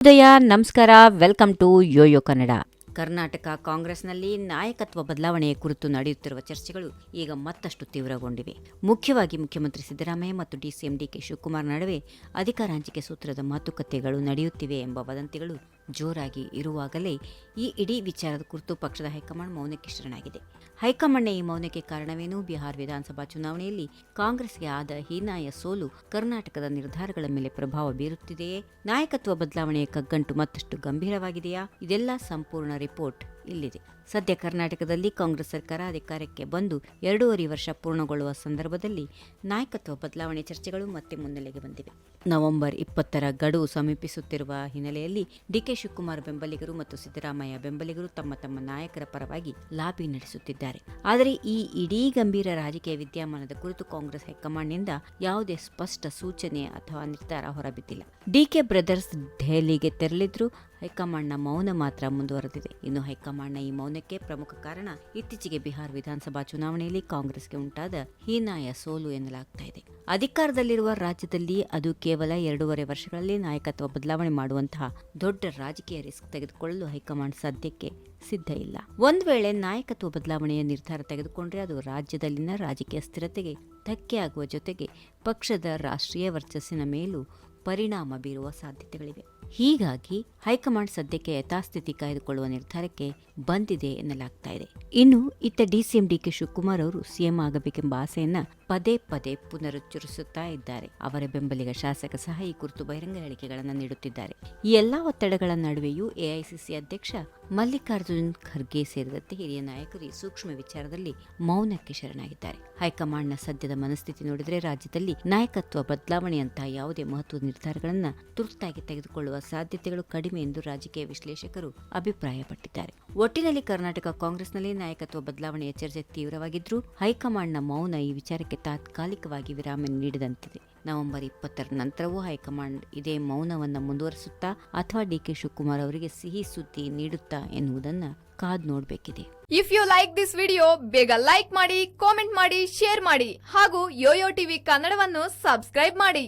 ಉದಯ ನಮಸ್ಕಾರ, welcome to Yoyo Kannada. Karnataka ಕಾಂಗ್ರೆಸ್ನಲ್ಲಿ ನಾಯಕತ್ವ ಬದಲಾವಣೆಯ ಕುರಿತು ನಡೆಯುತ್ತಿರುವ ಚರ್ಚೆಗಳು ಈಗ ಮತ್ತಷ್ಟು ತೀವ್ರಗೊಂಡಿವೆ. ಮುಖ್ಯವಾಗಿ ಮುಖ್ಯಮಂತ್ರಿ ಸಿದ್ದರಾಮಯ್ಯ ಮತ್ತು ಡಿಸಿಎಂ ಡಿಕೆ ಶಿವಕುಮಾರ್ ನಡುವೆ ಅಧಿಕಾರ ಹಂಚಿಕೆ ಸೂತ್ರದ ಮಾತುಕತೆಗಳು ನಡೆಯುತ್ತಿವೆ ಎಂಬ ವದಂತಿಗಳು ಜೋರಾಗಿ ಇರುವಾಗಲೇ ಈ ಇಡೀ ವಿಚಾರದ ಕುರಿತು ಪಕ್ಷದ ಹೈಕಮಾಂಡ್ ಮೌನಕ್ಕೆ ಶರಣಾಗಿದೆ. ಹೈಕಮಾಂಡ್ನ ಈ ಮೌನಕ್ಕೆ ಕಾರಣವೇನು? ಬಿಹಾರ್ ವಿಧಾನಸಭಾ ಚುನಾವಣೆಯಲ್ಲಿ ಕಾಂಗ್ರೆಸ್ಗೆ ಆದ ಹೀನಾಯ ಸೋಲು ಕರ್ನಾಟಕದ ನಿರ್ಧಾರಗಳ ಮೇಲೆ ಪ್ರಭಾವ ಬೀರುತ್ತಿದೆಯೇ? ನಾಯಕತ್ವ ಬದಲಾವಣೆಯ ಕಗ್ಗಂಟು ಮತ್ತಷ್ಟು ಗಂಭೀರವಾಗಿದೆಯಾ? ಇದೆಲ್ಲ ಸಂಪೂರ್ಣ ರಿಪೋರ್ಟ್. ಇಲ್ಲಿದೆ. ಸದ್ಯ ಕರ್ನಾಟಕದಲ್ಲಿ ಕಾಂಗ್ರೆಸ್ ಸರ್ಕಾರ ಅಧಿಕಾರಕ್ಕೆ ಬಂದು ಎರಡೂವರೆ ವರ್ಷ ಪೂರ್ಣಗೊಳ್ಳುವ ಸಂದರ್ಭದಲ್ಲಿ ನಾಯಕತ್ವ ಬದಲಾವಣೆ ಚರ್ಚೆಗಳು ಮತ್ತೆ ಮುನ್ನೆಲೆಗೆ ಬಂದಿವೆ. ನವೆಂಬರ್ ಇಪ್ಪತ್ತರ ಗಡುವು ಸಮೀಪಿಸುತ್ತಿರುವ ಹಿನ್ನೆಲೆಯಲ್ಲಿ ಡಿಕೆ ಶಿವಕುಮಾರ್ ಬೆಂಬಲಿಗರು ಮತ್ತು ಸಿದ್ದರಾಮಯ್ಯ ಬೆಂಬಲಿಗರು ತಮ್ಮ ತಮ್ಮ ನಾಯಕರ ಪರವಾಗಿ ಲಾಬಿ ನಡೆಸುತ್ತಿದ್ದಾರೆ. ಆದರೆ ಈ ಇಡೀ ಗಂಭೀರ ರಾಜಕೀಯ ವಿದ್ಯಮಾನದ ಕುರಿತು ಕಾಂಗ್ರೆಸ್ ಹೈಕಮಾಂಡ್ನಿಂದ ಯಾವುದೇ ಸ್ಪಷ್ಟ ಸೂಚನೆ ಅಥವಾ ನಿರ್ಧಾರ ಹೊರಬಿದ್ದಿಲ್ಲ. ಡಿಕೆ ಬ್ರದರ್ಸ್ ದೆಹಲಿಗೆ ತೆರಳಿದ್ರು. ಹೈಕಮಾಂಡ್ನ ಮೌನ ಮಾತ್ರ ಮುಂದುವರೆದಿದೆ. ಇನ್ನು ಹೈಕಮಾಂಡ್ನ ಈ ಮೌನಕ್ಕೆ ಪ್ರಮುಖ ಕಾರಣ ಇತ್ತೀಚೆಗೆ ಬಿಹಾರ್ ವಿಧಾನಸಭಾ ಚುನಾವಣೆಯಲ್ಲಿ ಕಾಂಗ್ರೆಸ್ಗೆ ಉಂಟಾದ ಹೀನಾಯ ಸೋಲು ಎನ್ನಲಾಗ್ತಾ ಇದೆ. ಅಧಿಕಾರದಲ್ಲಿರುವ ರಾಜ್ಯದಲ್ಲಿ ಅದು ಕೇವಲ ಎರಡೂವರೆ ವರ್ಷಗಳಲ್ಲಿ ನಾಯಕತ್ವ ಬದಲಾವಣೆ ಮಾಡುವಂತಹ ದೊಡ್ಡ ರಾಜಕೀಯ ರಿಸ್ಕ್ ತೆಗೆದುಕೊಳ್ಳಲು ಹೈಕಮಾಂಡ್ ಸದ್ಯಕ್ಕೆ ಸಿದ್ಧ ಇಲ್ಲ. ಒಂದು ವೇಳೆ ನಾಯಕತ್ವ ಬದಲಾವಣೆಯ ನಿರ್ಧಾರ ತೆಗೆದುಕೊಂಡ್ರೆ ಅದು ರಾಜ್ಯದಲ್ಲಿನ ರಾಜಕೀಯ ಸ್ಥಿರತೆಗೆ ಧಕ್ಕೆ ಜೊತೆಗೆ ಪಕ್ಷದ ರಾಷ್ಟ್ರೀಯ ವರ್ಚಸ್ಸಿನ ಮೇಲೂ ಪರಿಣಾಮ ಬೀರುವ ಸಾಧ್ಯತೆಗಳಿವೆ. ಹೀಗಾಗಿ ಹೈಕಮಾಂಡ್ ಸದ್ಯಕ್ಕೆ ಯಥಾಸ್ಥಿತಿ ಕಾಯ್ದುಕೊಳ್ಳುವ ನಿರ್ಧಾರಕ್ಕೆ ಬಂದಿದೆ ಎನ್ನಲಾಗ್ತಾ ಇದೆ. ಇನ್ನು ಇತ್ತ ಡಿಸಿಎಂ ಡಿಕೆ ಶಿವಕುಮಾರ್ ಅವರು ಸಿಎಂ ಆಗಬೇಕೆಂಬ ಆಸೆಯನ್ನ ಪದೇ ಪದೇ ಪುನರುಚ್ಚರಿಸುತ್ತಾ ಇದ್ದಾರೆ. ಅವರ ಬೆಂಬಲಿಗ ಶಾಸಕ ಸಹ ಈ ಕುರಿತು ಬಹಿರಂಗ ಹೇಳಿಕೆಗಳನ್ನು ನೀಡುತ್ತಿದ್ದಾರೆ. ಈ ಎಲ್ಲಾ ಒತ್ತಡಗಳ ನಡುವೆಯೂ ಎಐಸಿಸಿ ಅಧ್ಯಕ್ಷ ಮಲ್ಲಿಕಾರ್ಜುನ್ ಖರ್ಗೆ ಸೇರಿದಂತೆ ಹಿರಿಯ ನಾಯಕರು ಈ ಸೂಕ್ಷ್ಮ ವಿಚಾರದಲ್ಲಿ ಮೌನಕ್ಕೆ ಶರಣಾಗಿದ್ದಾರೆ. ಹೈಕಮಾಂಡ್ನ ಸದ್ಯದ ಮನಸ್ಥಿತಿ ನೋಡಿದರೆ ರಾಜ್ಯದಲ್ಲಿ ನಾಯಕತ್ವ ಬದಲಾವಣೆಯಂತಹ ಯಾವುದೇ ಮಹತ್ವದ ನಿರ್ಧಾರಗಳನ್ನು ತುರ್ತಾಗಿ ತೆಗೆದುಕೊಳ್ಳುವ ಸಾಧ್ಯತೆಗಳು ಕಡಿಮೆ ಎಂದು ರಾಜಕೀಯ ವಿಶ್ಲೇಷಕರು ಅಭಿಪ್ರಾಯಪಟ್ಟಿದ್ದಾರೆ. ಒಟ್ಟಿನಲ್ಲಿ ಕರ್ನಾಟಕ ಕಾಂಗ್ರೆಸ್ನಲ್ಲಿ ನಾಯಕತ್ವ ಬದಲಾವಣೆಯ ಚರ್ಚೆ ತೀವ್ರವಾಗಿದ್ದರೂ ಹೈಕಮಾಂಡ್ನ ಮೌನ ಈ ವಿಚಾರಕ್ಕೆ ತಾತ್ಕಾಲಿಕವಾಗಿ ವಿರಾಮ ನೀಡಿದಂತಿದೆ. ನವೆಂಬರ್ ಇಪ್ಪತ್ತರ ನಂತರವೂ ಹೈಕಮಾಂಡ್ ಇದೇ ಮೌನವನ್ನು ಮುಂದುವರಿಸುತ್ತಾ ಅಥವಾ ಡಿ ಕೆ ಶಿವಕುಮಾರ್ ಅವರಿಗೆ ಸಿಹಿ ಸುದ್ದಿ ನೀಡುತ್ತಾ ಎನ್ನುವುದನ್ನು ಕಾದ್ ನೋಡಬೇಕಿದೆ. If you like this video ಬೇಗ ಲೈಕ್ ಮಾಡಿ ಕಾಮೆಂಟ್ ಮಾಡಿ ಶೇರ್ ಮಾಡಿ ಹಾಗೂ ಯೋಯೋ ಟಿವಿ ಕನ್ನಡವನ್ನು ಸಬ್ಸ್ಕ್ರೈಬ್ ಮಾಡಿ.